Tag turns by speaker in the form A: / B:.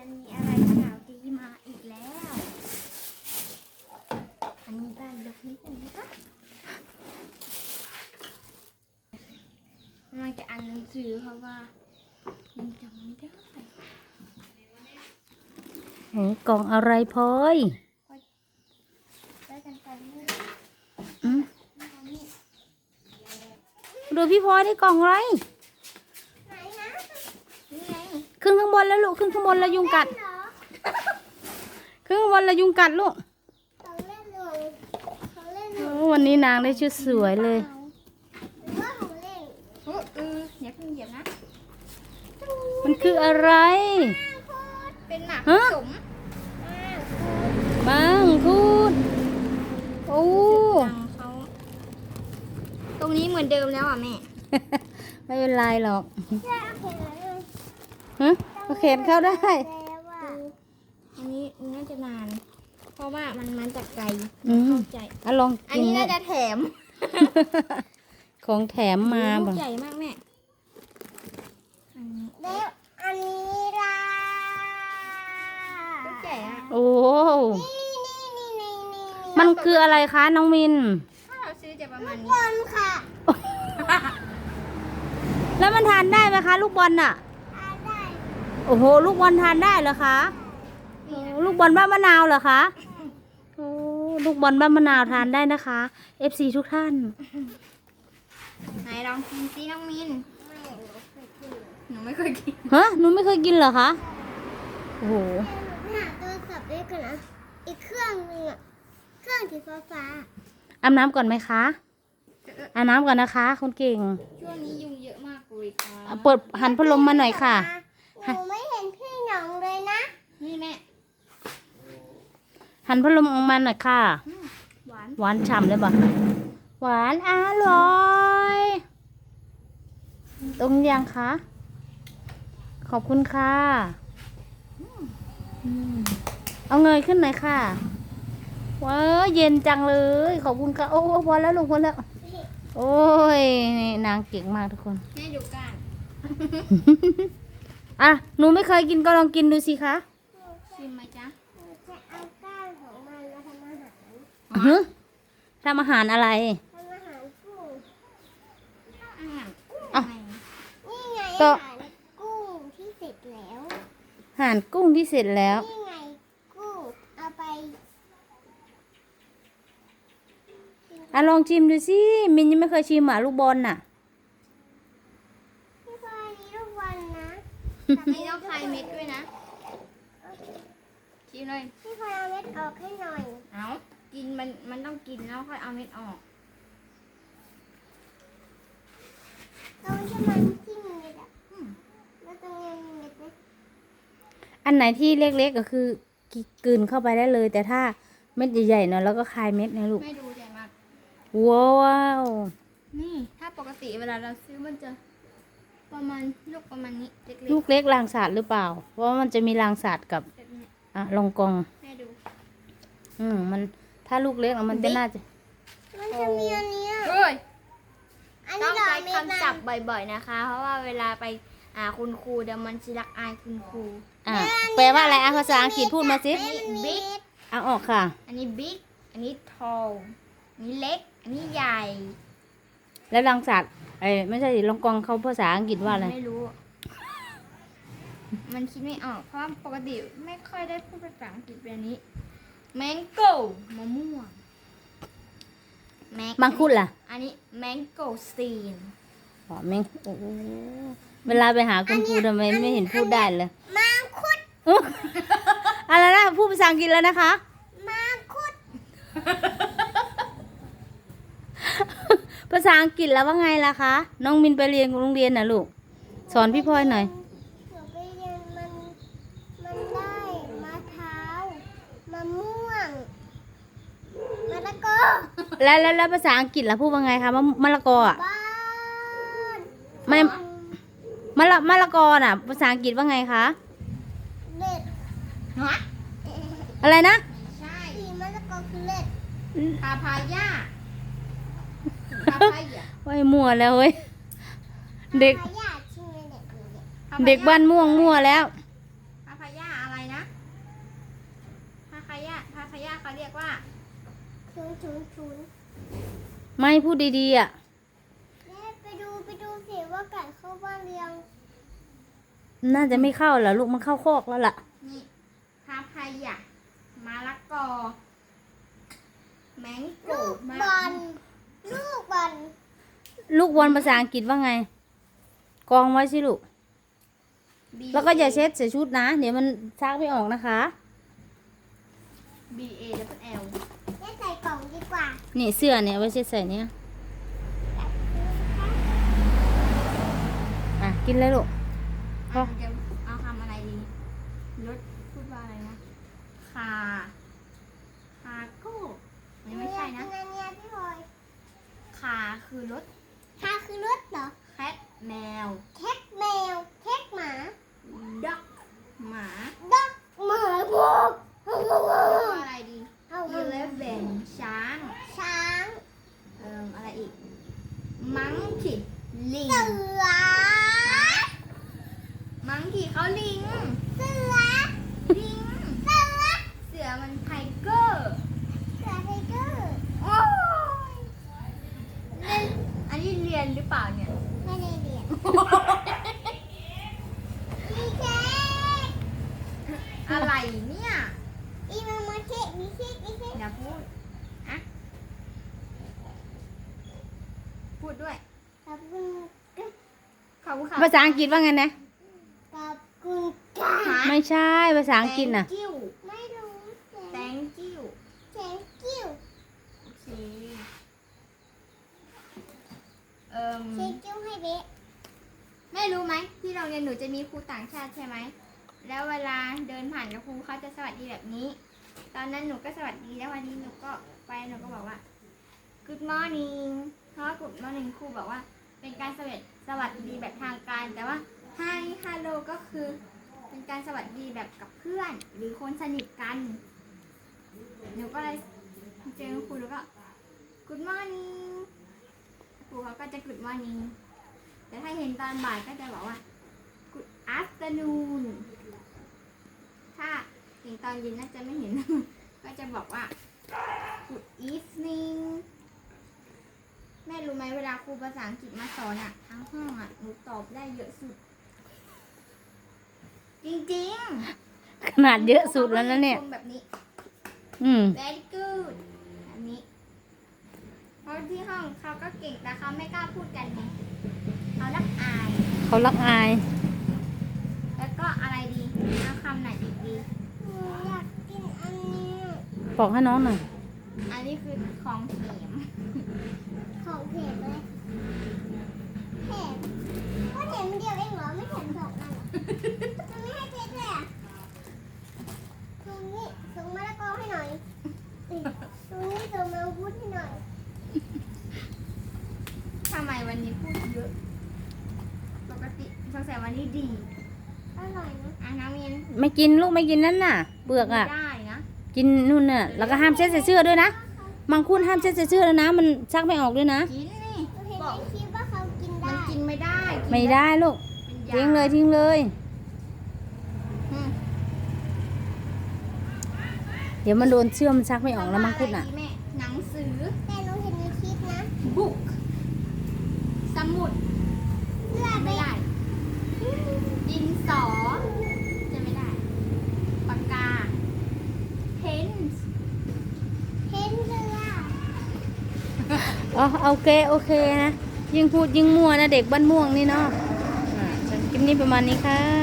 A: ยนมีอะไรข่าวดีมาอีกแล้ว อันนี้บ้านลกนิดนึงนะคะกำลังจะอ่านหนังสือเพราะว่ายังจำไม่ได้
B: โอ้กล่องอะไรพลอย
A: ได้กันไปนี่
B: อืม
A: นี่
B: ดูพี่พลอยได้กล่องอะไร
A: ไหนนะนี่ไง
B: ขึ้นข้างบนแล้วลูกขึ้นข้างบนแล้วยุงกัด
A: เหรอ
B: ขึ้นข้างบนแล้วยุงกัดลูก
A: เขาเล่นเลยเขาเล่นเล
B: โอ้
A: ย
B: วันนี้นางได้ชุดสวยเลย
A: หรือว่าของเล่นเออเอออย่าเพิ่งเหยียบนะ
B: มันคืออะไร
A: เป็นหมาก
B: ฮะ
A: ผสม
B: มังคุดโอ้
A: ตังเขาตรงนี้เหมือนเดิมแล้วอะแม่
B: ไม่เป็นไรหรอก ฮะก็เข็นเข้าได้
A: แล้วอะอันนี้น่าจะนาน เพราะว่ามันมาจากไกล
B: อืม
A: เข้าใจ
B: อะลอง
A: อัน
B: กิน
A: นี้
B: ลู
A: น่ากจะแถม
B: ของแถมมา
A: ลู
B: บ่
A: กใหญ่มากแม่อันนี้
C: แล้วอันนี้ล่ะ
A: ลูกใหญ่อะ
B: โอ้
C: นี่นี่นี่นี่นี่
B: มันคืออะไรคะน้องมิน
A: ถ้าเราซื้อจะประมาณ
C: บ
A: นี้
C: อลค่ะ
B: แล้วมันทานได้ไหมคะ ลูกบอลน่ะ
C: อาได้
B: โอ้โห ลูกบอลทานได้เหรอคะโอ้ลูกบอลบ้านมะนาวเหรอคะโอ้ลูกบอลบ้านมะนาวทานได้นะคะ FC ทุกท่าน
A: ไหนลองกินซิน้องมิน
C: ไม่รู้เคยกิน
A: หนูไม่เคยกิน
B: ฮะ หนูไม่เคยกินเหรอคะ โอ้โห
C: หาโทรศัพท์ด้วยกันนะ อีกเครื่องหนึงอะเครื่องสีฟ้าฟ้า
B: อาบน้ำก่อนไหมคะอาบน้ำก่อนนะคะคนเก่ง
A: ช่วงนี้ยุงเยอะมากเลยค่ะ
B: อะเปิดหันพัดลมมาหน่อยค่ะ
C: หนูไม่เห็นพี่หน้องเลยนะ
A: นี่แม่
B: หันพัดลมออกมาหน่อยค่ะ
A: หวาน
B: หวานฉ่ำเลยบ่หวานอร่อย ตรงยังคะ ขอบคุณค่ะอืมเอาเงยขึ้นหน่อยค่ะ ว้าวเย็นจังเลย ขอบคุณค่ะ โอ้พอแล้วลงพอแล้ว โอ้ยนี่นางเก่งมากทุกคน
A: แม่ดูก้าน
B: อะ หนูไม่เคยกินก็ลองกินดูสิคะ
A: ชิมไหมจ๊ะ
C: หนูจะเอาก้านของมันมาทำอาหาร
B: อื้อหือทำอาหารอะไร
C: ทำอาหารกุ้ง
A: อาหารกุ้ง
B: อะ
A: ไง
C: นี่ไง
B: ก็
C: อาหารกุ้งที่เสร็จแล้ว
B: อาหารกุ้งที่เสร็จแล้ว
C: นี่ไงกุ้งเอาไป
B: อะลองชิมดูสิมินยังไม่เคยชิมอะลูกบอลน่ะ
C: พี่พลอยนี้ลูกบอลนะ
A: นี่ต้องคลายเม็ดด้วยนะชิมเลย
C: พี่พลอยเอาเม็ดออกให้หน่อย
A: เอากินมันมันต้องกินแล้วค่อยเอาเม็ดออก
C: ตรงที่มันที่มีเม็ดอะแล้วตรงนี้มีเม็ดไหม
B: อันไหนที่เล็กๆก็คือกลืนเข้าไปได้เลย แต่ถ้าเม็ดใหญ่ๆเนาะแล้วก็คายเม็ดนะลูก
A: แม่ดูใหญ่มาก
B: ว้าว
A: นี่ถ้าปกติเวลาเราซื้อมันจะ ประมาณลูกประมาณนี้เล็ก
B: ลูกเล็กรางศาสตร์หรือเปล่า เพราะว่ามันจะมีรางศาสตร์กับ
A: ๆแบบนี้
B: อะลองกอง
A: แม่ดู
B: อืมมันถ้าลูกเล็กอะมันจะน่าจะ
C: มันจะมีอันเนี้ย
A: เฮ้ย
C: อัน
A: ต้
C: นี้
A: อง
C: ดอ
A: ใช้
C: กเม็ด
A: คำศัพ
C: มัน
A: ท์บ่อยๆนะคะ เพราะว่าเวลาไปอ่าคุณครูเดี๋ยวมันชิรักอายคุณครู
B: อะแปลว่าอะไรอะภาษาอังกฤษพูดมาสิ
C: แม่มันมี
A: บิ๊ก
C: เม็ด
B: เอาออกค่ะ
A: อันนี้บิ๊กอันนี้ tall อันนี้เล็ก อันนี้ใหญ่
B: แล้วรางศาสตร์ไอ้ยไม่ใช่ดิลองกองเขาภาษาอังกฤษว่าอะไร
A: ไม่รู้ มันคิดไม่ออก เพราะว่าปกติไม่ค่อยได้พูดภาษาอังกฤษแบบนี้ mango มะม่วง Mang-
B: มังคุดล่ะ
A: อันนี้ mango steam
B: อ๋อแม่งโอ้โหเวลาไปหาคุณครูทำไมไม่เห็นพูดได้เลย
C: มังคุด
B: อุ๊ยอะไรนะพูดภาษาอังกฤษแล้วนะคะ
C: มังคุด
B: ภาษาอังกฤษแล้วว่าไงล่ะคะ น้องมินไปเรียนโรงเรียนน่ะลูก สอนพี่พลอยหน่อย
C: หนูไปเรียนมันมันได้มะพร้าวมะม่วงมะละกอ
B: แล้วแล้วแล้วภาษาอังกฤษล่ะพูดว่าไงคะมะมะละกออะ
C: บ้าน
B: ไม่มะละมะละกอน่ะ ภาษาอังกฤษว่าไงคะ
C: เล็ด
A: ฮะ
B: อะไรนะ
A: ใช่
C: สีมะละกอคือเล็ด
A: พาพายา
B: โอ้มั่วแล้วเฮ้ย เด็ก
C: เด็ก
B: บ้านม่วงมั่วแล้ว
A: พาพายาอะไรนะพาพายาพาพายาเขาเรียกว่า
C: ชุนชุนชุน
B: ไม่พูดดีๆอะ
C: ไปดูไปดูสิว่าไก่เข้าบ้านเรียง
B: น่าจะไม่เข้าหรอลูกมันเข้าคอกแล้วล่ะ
A: นี่พาพายามาละกอแมงโกม
C: บอล ลูกบอล
B: ลูกบอลภาษาอังกฤษว่าไง กองไว้สิลูก
A: บี
B: แล้วก็อย่าเช็ดใส่ชุดนะ เดี๋ยวมันซักไม่ออกนะคะ
A: บีเอแล้วก็เอล
C: แม่ใส่กล่องดีกว่า
B: นี่เสื้อเนี่ยเอาไว้เช็ดใส่เนี่ยอะกินเลยลูกพอ
A: จะเอาคำอะไรดีรถพูดว่าอะไรนะคาคาโก้ไม่ไม่ใช่นะ
C: หอยากกิอันเนี้ยพี่พลอย
A: คาคือรถ
C: คาคือรถเหรอ
A: แคทแมว
C: แคทแมวแคทหมา
A: ด็อกหมา
C: ด็อกหมาบุก
A: แล้วก็อะไรดี
C: เอา
A: อีเลฟเว่นช้าง
C: ช้าง
A: เอ่ออะไรอีก มังคีลิง
C: เสือ
A: มังคีเขาลิง
C: เสือ
A: ลิง
C: เสือ
A: เสือมันไทเกอร์
C: เสือไทเกอร์
A: โอ้ยเล่นอันนี้เรี ยนหรือเปล่าเนี่ย
C: ไม่ได้เรียนมีเค้ก
A: อะไรเนี่ย
C: อีมามาเค้กมีเค้กมีเค้ก
A: อย่าพูดอะพูดด้วย
C: ขอบคุณ
A: ขอบคุณค่ะ
B: ภาษาอังกฤษว่าไงนะ
C: ขอบคุณค่ะ
A: หา
B: ไม่ใช่ภาษาอังกฤษน่ะ
A: Thank you
C: ไม่รู้แ thank
A: you
C: ตงกิ้ว
A: โอเค เอ่ม
C: เช็คกิ้วให้เบ๊ะ
A: ไม่รู้ไหมที่โรงเรียนหนูจะมีครูต่างชาติใช่ไหม แล้วเวลาเดินผ่านกับครูเขาจะสวัสดีแบบนี้ ตอนนั้นหนูก็สวัสดีแล้ววันนี้หนูก็ไปหนูก็บอกว่า good morning เพราะว่า good morning ครูบอกว่า เป็นการสวัสดีสวัสดีแบบทางการแต่ว่า hi hello ก็คือ เป็นการสวัสดีแบบกับเพื่อน หรือคนสนิทกัน หนูก็เลยเจอครูแล้วก็ good morning ครูเขาก็จะ good morning แต่ถ้าเห็นตอนบ่ายก็จะบอกว่า good afternoon ถ้าเห็นตอนเย็นน่าจะไม่เห็น ก็จะบอกว่า good evening แม่รู้ไหมเวลาครูภาษาอังกฤษมาสอนอะทั้งห้องอะหนูตอบได้เยอะสุด จริง
B: ขนาด
A: ๆ
B: เยอะสุดแล้วนะเนี่ย
A: ขาก็ชมแบบนี้
B: อืม
A: very good อันนี้เพ ราะที่ห้องเขาก็เก่งแต่เขาไม่กล้าพูดกันไงเขารักอาย
B: เขารักอาย
A: แล้วก็อะไรดีเอาคำไหนอีกดี
C: หนูอยากกินอันนี้
B: บอกให้น้องหน่อย
A: อันนี้คือของเข็ม
C: ของเผ็ดเลยเผ็ดก็เห็นเดียวเองเหรอ ไม่เห็นสองอันเหรอมันไม่ให้เผ็ดเลยอะตรงนี้ส่งมะละกอให้หน่อยอุ๊ยตรงนี้ส่งมังคุดให้หน่อย
A: ทำไมวันนี้พูดเย อะปกติสงสัยวันนี้ดี
C: อร่อยนะ
A: อะน้ำเย็น
B: ไม่กินลูกไม่กินนั่นน่ะ เปลือกอะ
A: ไม่ได้นะ
B: กินนู่นน่ะแล้วก็ห้ามเช็ดใส่เสื้อด้วยนะมังคุดห้ามเช็ดใส่เสื้อแล้วนะ มันซักไม่ออกด้วยนะ
A: กินนี่
C: หนูเห็น
A: บอก
C: ในคลิปว่าเขากิน
A: มั
C: ได้
A: นกินไม่ได้กิน
B: ไม่ได้ลูก
A: เป็น
B: ทิ้ง
A: ยา
B: เลยทิ้งเลย
A: อืม
B: เดี๋ยวมันโดนเชื่อมนซักไม่ออกแล้วมังคุดน่ะ
A: แม่หนังสือ
C: แต่หนูเห็นในคลิปนะ
A: book ส มุด
C: เลือด
A: ไม่
C: ไม่
A: ได้ ดินสอ จะไม่ได้ ปากกา เพน
C: เห็นเรือ
B: อ๋อโอเค โอเคนะ ยิ่งพูดยิ่งมั่วนะ เด็กบ้านม่วงนี่เนาะอ่าคลิปนี้ประมาณนี้ค่ะ